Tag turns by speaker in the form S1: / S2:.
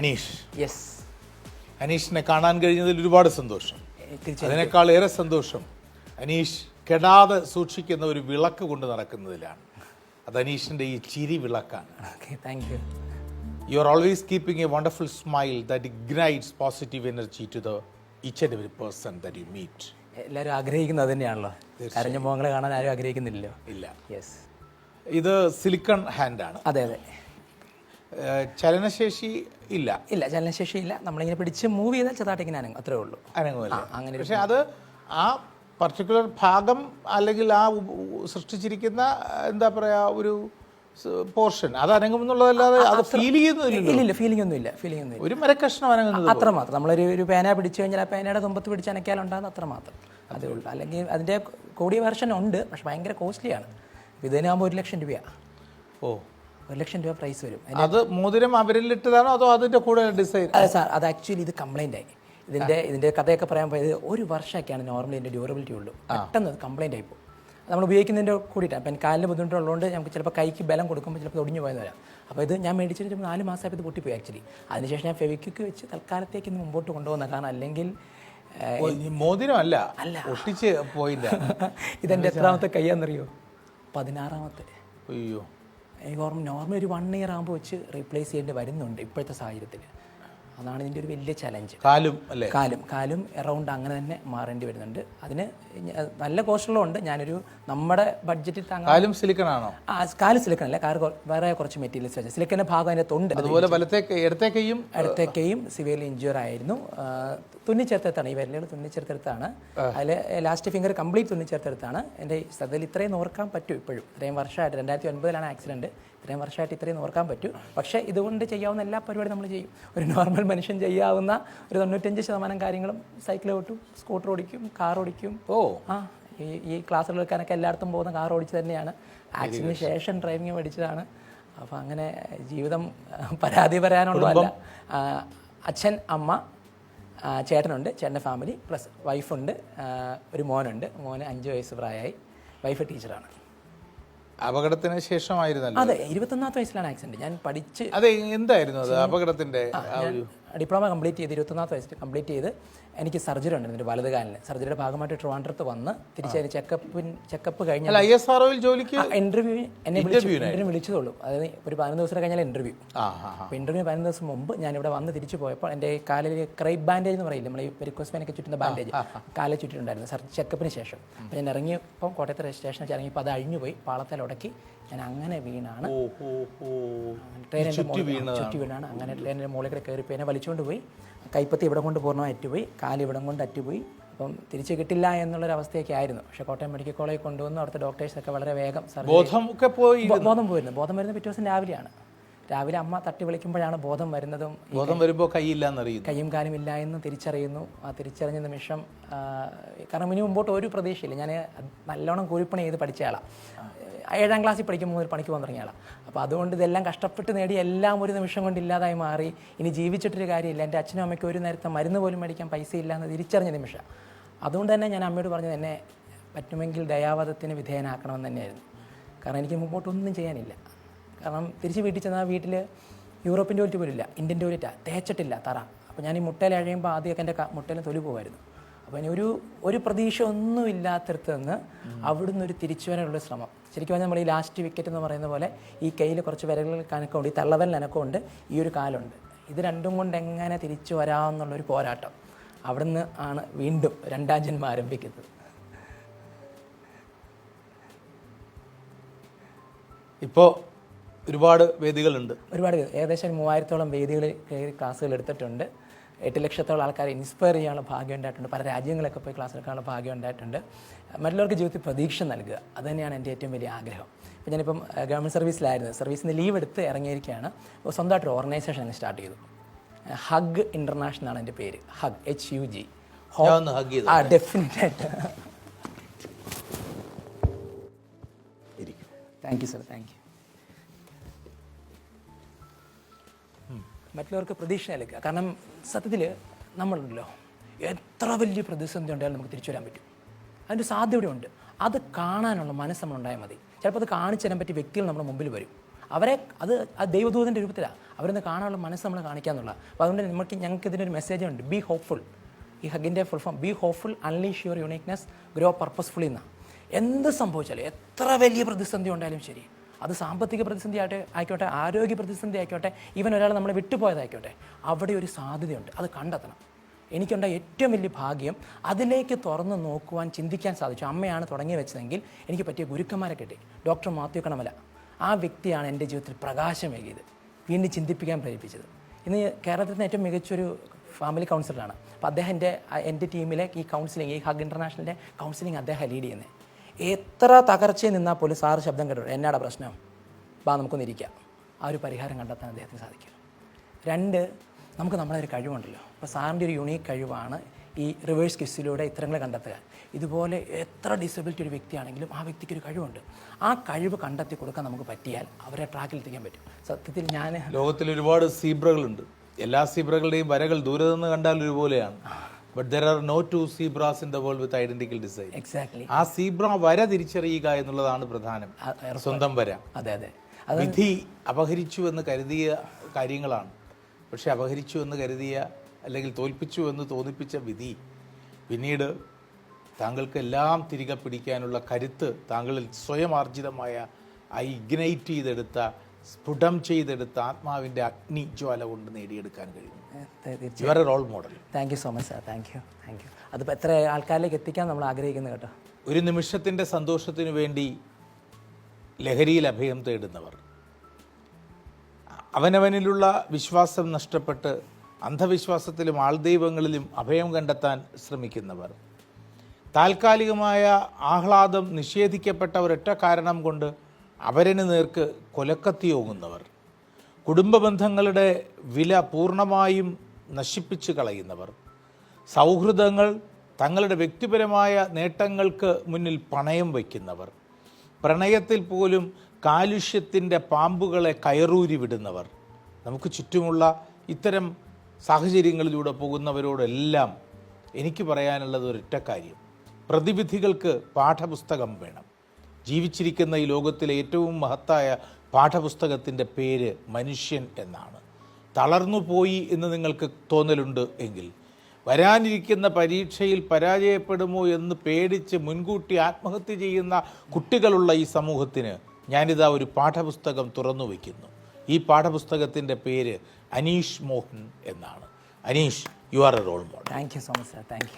S1: Aneesh.
S2: Yes
S1: അനീഷിനെ കാണാൻ കഴിഞ്ഞതിൽ ഒരുപാട് സന്തോഷം. അതിനേക്കാൾ ഏറെ സന്തോഷം അനീഷ് കെടാതെ സൂക്ഷിക്കുന്ന ഒരു വിളക്ക് കൊണ്ട് നടക്കുന്നതിലാണ്. അത് അനീഷിന്റെ ഈ ചിരി വിളക്കാണ്.
S2: Thank you
S1: you are always keeping a wonderful smile that ignites positive energy to the each and every person that you meet
S2: എല്ലാവരും ആഗ്രഹിക്കുന്നത് തന്നെയാണല്ലോ കരഞ്ഞ മുഖങ്ങളെ കാണാൻ ആരും ആഗ്രഹിക്കുന്നില്ലല്ലോ.
S1: ഇല്ല.
S2: യെസ്
S1: ഇത് സിലിക്കൺ ഹാൻഡാണ്
S2: അതെ അതെ.
S1: ചലനശേഷി ഇല്ല.
S2: ഇല്ല ചലനശേഷി ഇല്ല. നമ്മളിങ്ങനെ പിടിച്ച് മൂവ് ചെയ്താൽ ചെറുതായിട്ട് ഇങ്ങനെ അനങ്ങും. അത്രേ ഉള്ളൂ.
S1: അനങ്ങുമല്ല?
S2: അങ്ങനെ
S1: പക്ഷെ അത് ആ പർട്ടിക്കുലർ ഭാഗം അല്ലെങ്കിൽ ആ സൃഷ്ടിച്ചിരിക്കുന്ന എന്താ പറയാ ഒരു പോർഷൻ അത് അനങ്ങും എന്നുള്ളതല്ലാതെ അത് ഫീൽ
S2: ചെയ്യുന്നില്ല ഫീലിംഗ് ഒന്നും ഇല്ല ഫീലിംഗ് ഒന്നും
S1: ഒരു മരക്കഷ്ണം അനങ്ങുന്നത്
S2: അത്ര മാത്രം നമ്മളൊരു ഒരു പേന പിടിച്ചു കഴിഞ്ഞാൽ ആ പേനയുടെ തുമ്പത്ത് പിടിച്ച് അനക്കാലുണ്ടാകുന്ന അത്ര മാത്രം അതേ ഉള്ളൂ. അല്ലെങ്കിൽ അതിന്റെ കൂടിയ വെർഷൻ ഉണ്ട് പക്ഷെ ഭയങ്കര കോസ്റ്റ്ലിയാണ് ഇതിനാകുമ്പോൾ ഒരു ലക്ഷം രൂപയാണ്
S1: ഓ.
S2: ഒരു ലക്ഷം രൂപ പ്രൈസ് വരും.
S1: അത് മോതിരം അവരിലിട്ടതാണോ അതോ അതിന്റെ കൂടെ ഡിസൈൻ
S2: അതെ സാർ അത് ആക്ച്വലി ഇത് കംപ്ലൈന്റ് ആയി. ഇതിന്റെ ഇതിന്റെ കഥയൊക്കെ പറയാൻ പോയത് ഒരു വർഷമൊക്കെയാണ് നോർമലി ഇതിന്റെ ഡ്യൂറബിലിറ്റി ഉള്ളൂ. പെട്ടെന്ന് കംപ്ലൈന്റ് ആയിപ്പോൾ നമ്മൾ ഉപയോഗിക്കുന്നതിന്റെ കൂടിയിട്ടാണ് അപ്പം കാലിന് ബുദ്ധിമുട്ടുള്ളതുകൊണ്ട് നമുക്ക് ചിലപ്പോൾ കൈക്ക് ബലം കൊടുക്കുമ്പോൾ ചിലപ്പോൾ ഒടിഞ്ഞു പോയെന്ന് വരാം അപ്പോൾ ഇത് ഞാൻ മേടിച്ചിട്ട് ചിലപ്പോൾ നാല് മാസമായപ്പോൾ ഇത് പൊട്ടിപ്പോയി ആക്ച്വലി അതിനുശേഷം ഞാൻ ഫെവിക്വിക്ക് വെച്ച് തൽക്കാലത്തേക്ക് ഇന്ന് മുമ്പോട്ട് കൊണ്ടുപോകുന്ന കാരണം അല്ലെങ്കിൽ ഏഹ്,
S1: മോതിരം അല്ല. ഒട്ടിച്ച് പോയില്ല.
S2: ഇതെന്റെ എത്രാമത്തെ കൈയാണെന്നറിയോ പതിനാറാമത്തെ.
S1: അയ്യോ.
S2: എനിക്ക് ഓർമ്മ നോർമൽ ഒരു വൺ ഇയർ ആകുമ്പോൾ വെച്ച് റീപ്ലേസ് ചെയ്യേണ്ടി വരുന്നുണ്ട് ഇപ്പോഴത്തെ സാഹചര്യത്തിൽ അതാണ് ഇതിന്റെ ഒരു വലിയ ചലഞ്ച്
S1: കാലും അല്ലേ?
S2: കാലും. കാലും എറൗണ്ട് അങ്ങനെ തന്നെ മാറേണ്ടി വരുന്നുണ്ട്. അതിന് നല്ല കോസ്റ്റുള്ളതുണ്ട് ഞാനൊരു നമ്മുടെ ബഡ്ജറ്റിൽ
S1: കാലും സിലിക്കൺ ആണോ?
S2: ആ കാൽ സിലിക്കൺ അല്ല. കാർ വേറെ കുറച്ച് മെറ്റീരിയൽസ് വെച്ചാൽ സിലിക്കന്റെ ഭാഗം അതിന്റെ തൊണ്ട്.
S1: അതുപോലെ ഇടത്തേക്കെയും ഇടത്തേക്കെയും
S2: അടുത്തേക്കെയും സിവിയർലി ഇഞ്ചുർ ആയിരുന്നു. തുന്നി തുന്നിച്ചേർത്തെടുത്താണ്. ഈ വിരലുകൾ തുന്നിച്ചേർത്തെടുത്താണ്. അതിൽ ലാസ്റ്റ് ഫിംഗർ കംപ്ലീറ്റ് തുന്നിച്ചേർത്തെടുത്താണ്. എന്റെ ശ്രദ്ധയിൽ ഇത്രയും ഓർക്കാൻ പറ്റും ഇപ്പോഴും. ഇത്രയും വർഷമായിട്ട്. രണ്ടായിരത്തി ഒൻപതിലാണ് ആക്സിഡന്റ് ഇത്രയും വർഷമായിട്ട് ഇത്രയും ഓർക്കാൻ പറ്റും. പക്ഷേ ഇതുകൊണ്ട് ചെയ്യാവുന്ന എല്ലാ പരിപാടി നമ്മൾ ചെയ്യും. ഒരു നോർമൽ മനുഷ്യൻ ചെയ്യാവുന്ന ഒരു തൊണ്ണൂറ്റഞ്ച് ശതമാനം കാര്യങ്ങളും സൈക്കിൾ ഓട്ടും സ്കൂട്ടർ ഓടിക്കും കാർ ഓടിക്കും.
S1: ഓ.
S2: ആ ഈ ഈ ക്ലാസ്സുകൾ എടുക്കാനൊക്കെ എല്ലായിടത്തും പോകുന്ന കാർ ഓടിച്ച് തന്നെയാണ്. ആക്സിഡന്റിന് ശേഷം ഡ്രൈവിംഗ് പഠിച്ചതാണ്. അപ്പോൾ അങ്ങനെ ജീവിതം പരാതി പറയാനുള്ളതല്ല. അച്ഛൻ അമ്മ ചേട്ടനുണ്ട് ചേട്ടന്റെ ഫാമിലി പ്ലസ് വൈഫുണ്ട് ഒരു മോനുണ്ട്. മോന് അഞ്ച് വയസ്സ് പ്രായമായി. വൈഫ് ടീച്ചറാണ്
S1: അപകടത്തിന് ശേഷമായിരുന്നല്ലോ?
S2: അതെ ഇരുപത്തൊന്നാമത്തെ വയസ്സിലാണ് ആക്സിഡന്റ്. ഞാൻ പഠിച്ച്
S1: അതെ എന്തായിരുന്നു അത് അപകടത്തിന്റെ ആ ഒരു
S2: ഡിപ്ലോമ കംപ്ലീറ്റ് ചെയ്ത് ഇരുപത്തൊന്നാമത്തെ വയസ്സിൽ കംപ്ലീറ്റ് ചെയ്ത് എനിക്ക് സർജറി ഉണ്ടായിരുന്നു വലത് കാലിന്. സർജറിയുടെ ഭാഗമായിട്ട് ട്രിവാൻഡ്രത്ത് വന്ന് തിരിച്ചതിന് ചെക്കപ്പിൻ ചെക്കപ്പ് കഴിഞ്ഞ
S1: ഐ എസ് ആർ ജോലിക്ക്
S2: ഇന്റർവ്യൂ എന്നെ ഇന്റർവ്യൂ വിളിച്ചതുള്ളൂ. അതായത് ഒരു പതിനൊന്ന് ദിവസം കഴിഞ്ഞാൽ ഇന്റർവ്യൂ. അപ്പോൾ ഇന്റർവ്യൂ പതിനൊന്ന് ദിവസം മുമ്പ് ഞാൻ ഇവിടെ വന്ന് തിരിച്ചു പോയപ്പോൾ എന്റെ കാലിൽ ക്രൈബ് ബാൻഡേജ് എന്ന് പറയില്ല നമ്മൾ ഈ പെരിക്കോസ്മാനൊക്കെ ചുറ്റുന്ന ബാൻഡേജ് കാലിൽ ചുറ്റിട്ടുണ്ടായിരുന്നു സർ ചെക്കപ്പിന് ശേഷം. അപ്പോൾ ഞാൻ ഇറങ്ങിയപ്പോൾ കോട്ടയത്തെ വെച്ച് ഇറങ്ങിയപ്പോൾ അത് അഴിഞ്ഞുപോയി പാളത്തിൽ ഉടക്കി ഞാൻ അങ്ങനെ വീണാണ്. ട്രെയിനിന്റെ ചുറ്റി വീണാണ്. അങ്ങനെ ട്രെയിനിന്റെ മുകളിൽ കൂടെ കയറി എന്നെ വലിച്ചുകൊണ്ട് പോയി. കൈപ്പത്തി ഇവിടെ കൊണ്ട് പൂർണമായി അറ്റുപോയി. കാൽ ഇവിടം കൊണ്ട് അറ്റുപോയി. അപ്പം തിരിച്ചു കിട്ടില്ല എന്നുള്ളൊരു അവസ്ഥയൊക്കെ ആയിരുന്നു. പക്ഷേ കോട്ടയം മെഡിക്കൽ കോളേജിൽ കൊണ്ടുവന്ന് അവിടുത്തെ ഡോക്ടേഴ്സൊക്കെ വളരെ വേഗം
S1: ബോധം ഒക്കെ പോയി
S2: ബോധം പോയിരുന്നു. ബോധം വരുന്ന പിറ്റേ ദിവസം രാവിലെയാണ്. രാവിലെ അമ്മ തട്ടി വിളിക്കുമ്പോഴാണ് ബോധം വരുന്നതും
S1: ബോധം വരുമ്പോൾ കൈയില്ല എന്നറിയുന്നു
S2: കയ്യും കാലും ഇല്ല എന്ന് തിരിച്ചറിയുന്നു. ആ തിരിച്ചറിഞ്ഞ നിമിഷം കാരണം ഇനി മുമ്പോട്ട് ഒരു പ്രതീക്ഷയില്ല. ഞാൻ നല്ലോണം കൂലിപ്പണി ചെയ്ത് പഠിച്ച ആളാണ് ഏഴാം ക്ലാസ്സിൽ പഠിക്കുമ്പോൾ മുതൽ പണിക്ക് പോകാൻ തുടങ്ങിയ ആളാണ് അപ്പോൾ അതുകൊണ്ട് ഇതെല്ലാം കഷ്ടപ്പെട്ട് നേടി എല്ലാം ഒരു നിമിഷം കൊണ്ട് ഇല്ലാതായി മാറി. ഇനി ജീവിച്ചിട്ടൊരു കാര്യമില്ല. എന്റെ അച്ഛനും അമ്മയ്ക്ക് ഒരു നേരത്തെ മരുന്ന് പോലും മേടിക്കാൻ പൈസ ഇല്ല എന്ന് തിരിച്ചറിഞ്ഞ നിമിഷം. അതുകൊണ്ട് തന്നെ ഞാൻ അമ്മയോട് പറഞ്ഞത് എന്നെ പറ്റുമെങ്കിൽ ദയാവധത്തിന് വിധേയനാക്കണമെന്ന് തന്നെയായിരുന്നു. കാരണം എനിക്ക് മുമ്പോട്ടൊന്നും ചെയ്യാനില്ല. കാരണം തിരിച്ച് വീട്ടിൽ ചെന്നാൽ വീട്ടിൽ യൂറോപ്യൻ ടോയ്ലറ്റ് ഇല്ല. ഇന്ത്യൻ ടോയ്ലറ്റാണ് തേച്ചിട്ടില്ല തറ. അപ്പോൾ ഞാൻ ഈ മുട്ടയിൽ അഴയുമ്പോൾ ആദ്യമൊക്കെ എന്റെ മുട്ടയിൽ തൊലി പോകുമായിരുന്നു അപ്പോൾ ഇനി ഒരു ഒരു പ്രതീക്ഷ ഒന്നും ഇല്ലാത്തടത്ത് നിന്ന് അവിടുന്ന് ഒരു തിരിച്ചു വരാനുള്ള ശ്രമം. ശരിക്കും പറഞ്ഞാൽ നമ്മൾ ഈ ലാസ്റ്റ് വിക്കറ്റ് എന്ന് പറയുന്ന പോലെ ഈ കയ്യിൽ കുറച്ച് വിരകൾ കനക്കമുണ്ട് ഈ തള്ളവൽ നനക്കമുണ്ട് ഈ ഒരു കാലുണ്ട്. ഇത് രണ്ടും കൊണ്ട് എങ്ങനെ തിരിച്ചു വരാമെന്നുള്ളൊരു പോരാട്ടം അവിടുന്ന് ആണ് വീണ്ടും രണ്ടാം ജന്മം ആരംഭിക്കുന്നത്.
S1: ഇപ്പോ ഒരുപാട് വേദികളുണ്ട്.
S2: ഒരുപാട് ഏകദേശം മൂവായിരത്തോളം വേദികളിൽ ക്ലാസ്സുകൾ എടുത്തിട്ടുണ്ട്. എട്ട് ലക്ഷത്തോളം ആൾക്കാരെ ഇൻസ്പയർ ചെയ്യാനുള്ള ഭാഗ്യം ഉണ്ടായിട്ടുണ്ട്. പല രാജ്യങ്ങളൊക്കെ പോയി ക്ലാസ് എടുക്കാനുള്ള ഭാഗ്യം ഉണ്ടായിട്ടുണ്ട്. മറ്റുള്ളവർക്ക് ജീവിതത്തിൽ പ്രതീക്ഷ നൽകുക അത് തന്നെയാണ് എന്റെ ഏറ്റവും വലിയ ആഗ്രഹം. അപ്പോൾ ഞാനിപ്പം ഗവൺമെന്റ് സർവീസിലായിരുന്നു സർവീസിൽ നിന്ന് ലീവ് എടുത്ത് ഇറങ്ങിയിരിക്കുകയാണ്. അപ്പോൾ സ്വന്തമായിട്ടൊരു ഓർഗനൈസേഷൻ അങ്ങ് സ്റ്റാർട്ട് ചെയ്തു. ഹഗ് ഇന്റർനാഷണൽ ആണ് എന്റെ പേര്. ഹഗ് എച്ച് യു ജി ആ ഡെഫിനറ്റ് ആയിട്ട് thank you sir thank you മറ്റുള്ളവർക്ക് പ്രതീക്ഷ നൽകുക കാരണം സത്യത്തിൽ നമ്മളുണ്ടല്ലോ. എത്ര വലിയ പ്രതിസന്ധി ഉണ്ടായാലും നമുക്ക് തിരിച്ചു വരാൻ പറ്റും. അതിന്റെ സാധ്യതയുണ്ട്. അത് കാണാനുള്ള മനസ്സ് നമ്മളുണ്ടായാൽ മതി. ചിലപ്പോൾ അത് കാണിച്ചു തരാൻ പറ്റിയ വ്യക്തികൾ നമ്മുടെ മുമ്പിൽ വരും. അവരെ അത് ആ ദൈവദൂതന്റെ രൂപത്തിലാണ് അവരൊന്ന് കാണാനുള്ള മനസ്സ് നമ്മൾ കാണിക്കുക എന്നുള്ളത് അപ്പോൾ അതുകൊണ്ട് നമുക്ക് ഞങ്ങൾക്ക് ഇതിനൊരു മെസ്സേജ് ഉണ്ട്. ബി ഹോപ്പ്ഫുൾ ഈ ഹഗിന്റെ full form be hopeful unleash your uniqueness grow purposefully എന്നാണ് എന്ത് സംഭവിച്ചാലും എത്ര വലിയ പ്രതിസന്ധി ഉണ്ടായാലും ശരി. അത് സാമ്പത്തിക പ്രതിസന്ധി ആയിട്ട് ആയിക്കോട്ടെ ആരോഗ്യ പ്രതിസന്ധി ആയിക്കോട്ടെ ഈവൻ ഒരാൾ നമ്മളെ വിട്ടുപോയതായിക്കോട്ടെ അവിടെ ഒരു സാധ്യതയുണ്ട്. അത് കണ്ടെത്തണം. എനിക്കുണ്ടായ ഏറ്റവും വലിയ ഭാഗ്യം അതിലേക്ക് തുറന്ന് നോക്കുവാൻ ചിന്തിക്കാൻ സാധിച്ചു. അമ്മയാണ് തുടങ്ങി വെച്ചതെങ്കിൽ എനിക്ക് പറ്റിയ ഗുരുക്കന്മാരെ കിട്ടി. ഡോക്ടർ മാത്യു കണമല. ആ വ്യക്തിയാണ് എന്റെ ജീവിതത്തിൽ പ്രകാശമേകിയത്. വീണ്ടും ചിന്തിപ്പിക്കാൻ പ്രേരിപ്പിച്ചത്. ഇന്ന് കേരളത്തിൽ ഏറ്റവും മികച്ചൊരു ഫാമിലി കൗൺസിലറാണ് അപ്പോൾ അദ്ദേഹം എന്റെ എന്റെ ടീമിലെ ഈ കൗൺസിലിംഗ് ഈ ഹഗ് ഇന്റർനാഷണലിന്റെ കൗൺസിലിംഗ് അദ്ദേഹം ലീഡ് ചെയ്യുന്നത് എത്ര തകർച്ചയിൽ നിന്നാൽ പോലും സാറ് ശബ്ദം കേട്ടു. എന്നാടാ പ്രശ്നം? ബാ നമുക്കൊന്ന് ഇരിക്കാം. ആ ഒരു പരിഹാരം കണ്ടെത്താൻ അദ്ദേഹത്തിന് സാധിക്കും. രണ്ട് നമുക്ക് നമ്മളൊരു ഒരു കഴിവുണ്ടല്ലോ. അപ്പോൾ സാറിന്റെ ഒരു യുണീക്ക് കഴിവാണ് ഈ റിവേഴ്സ് കിസ്സിലൂടെ ഇത്തരങ്ങൾ കണ്ടെത്തുക. ഇതുപോലെ എത്ര ഡിസബിലിറ്റി ഒരു വ്യക്തിയാണെങ്കിലും ആ വ്യക്തിക്ക് ഒരു കഴിവുണ്ട്. ആ കഴിവ് കണ്ടെത്തി കൊടുക്കാൻ നമുക്ക് പറ്റിയാൽ അവരെ ട്രാക്കിൽ എത്തിക്കാൻ പറ്റും. സത്യത്തിൽ ഞാൻ
S1: ലോകത്തിൽ ഒരുപാട് സീബ്രകളുണ്ട്. എല്ലാ സീബ്രകളുടെയും വരകൾ ദൂരെ നിന്ന് കണ്ടാൽ ഒരുപോലെയാണ്. But there are no two zebras in the world with identical design
S2: exactly
S1: ആ സീബ്ര വര തിരിച്ചറിയുക എന്നുള്ളതാണ് പ്രധാനം. സ്വന്തം വര.
S2: അതെ അതെ.
S1: വിധി അപഹരിച്ചു എന്ന് കരുതിയ കാര്യങ്ങളാണ്. പക്ഷെ അപഹരിച്ചു എന്ന് കരുതിയ അല്ലെങ്കിൽ തോൽപ്പിച്ചു എന്ന് തോന്നിപ്പിച്ച വിധി പിന്നീട് താങ്കൾക്ക് എല്ലാം തിരികെ പിടിക്കാനുള്ള കരുത്ത് താങ്കളിൽ സ്വയം ആർജിതമായ ആ ഇഗ്നൈറ്റ് ചെയ്തെടുത്ത സ്ഫുടം ചെയ്തെടുത്ത ആത്മാവിന്റെ അഗ്നിജ്വാല കൊണ്ട് നേടിയെടുക്കാൻ കഴിയും a role model
S2: thank you so much sir thank you thank you അതിപ്പോൾ എത്ര ആൾക്കാരിലേക്ക് എത്തിക്കാൻ നമ്മൾ ആഗ്രഹിക്കുന്നത് കേട്ടോ?
S1: ഒരു നിമിഷത്തിന്റെ സന്തോഷത്തിന് വേണ്ടി ലഹരിയിൽ അഭയം തേടുന്നവർ. അവനവനിലുള്ള വിശ്വാസം നഷ്ടപ്പെട്ട് അന്ധവിശ്വാസത്തിലും ആൾദൈവങ്ങളിലും അഭയം കണ്ടെത്താൻ ശ്രമിക്കുന്നവർ. താൽക്കാലികമായ ആഹ്ലാദം നിഷേധിക്കപ്പെട്ട ഒരൊറ്റ കാരണം കൊണ്ട് അവരന് നേർക്ക് കൊലക്കത്തിയോങ്ങുന്നവർ കുടുംബ ബന്ധങ്ങളുടെ വില പൂർണമായും നശിപ്പിച്ചു കളയുന്നവർ സൗഹൃദങ്ങൾ തങ്ങളുടെ വ്യക്തിപരമായ നേട്ടങ്ങൾക്ക് മുന്നിൽ പണയം വയ്ക്കുന്നവർ പ്രണയത്തിൽ പോലും കാലുഷ്യത്തിന്റെ പാമ്പുകളെ കയറൂരി വിടുന്നവർ നമുക്ക് ചുറ്റുമുള്ള ഇത്തരം സാഹചര്യങ്ങളിലൂടെ പോകുന്നവരോടെല്ലാം എനിക്ക് പറയാനുള്ളത് ഒരൊറ്റ കാര്യം. പ്രതിവിധികൾക്ക് പാഠപുസ്തകം വേണം. ജീവിച്ചിരിക്കുന്ന ഈ ലോകത്തിലെ ഏറ്റവും മഹത്തായ പാഠപുസ്തകത്തിന്റെ പേര് മനുഷ്യൻ എന്നാണ്. തളർന്നു പോയി എന്ന് നിങ്ങൾക്ക് തോന്നലുണ്ട് എങ്കിൽ വരാനിരിക്കുന്ന പരീക്ഷയിൽ പരാജയപ്പെടുമോ എന്ന് പേടിച്ച് മുൻകൂട്ടി ആത്മഹത്യ ചെയ്യുന്ന കുട്ടികളുള്ള ഈ സമൂഹത്തിന് ഞാനിതാ ഒരു പാഠപുസ്തകം തുറന്നു വയ്ക്കുന്നു. ഈ പാഠപുസ്തകത്തിന്റെ പേര് അനീഷ് മോഹൻ എന്നാണ്. Aneesh you are a role model
S2: thank you so much sir thank you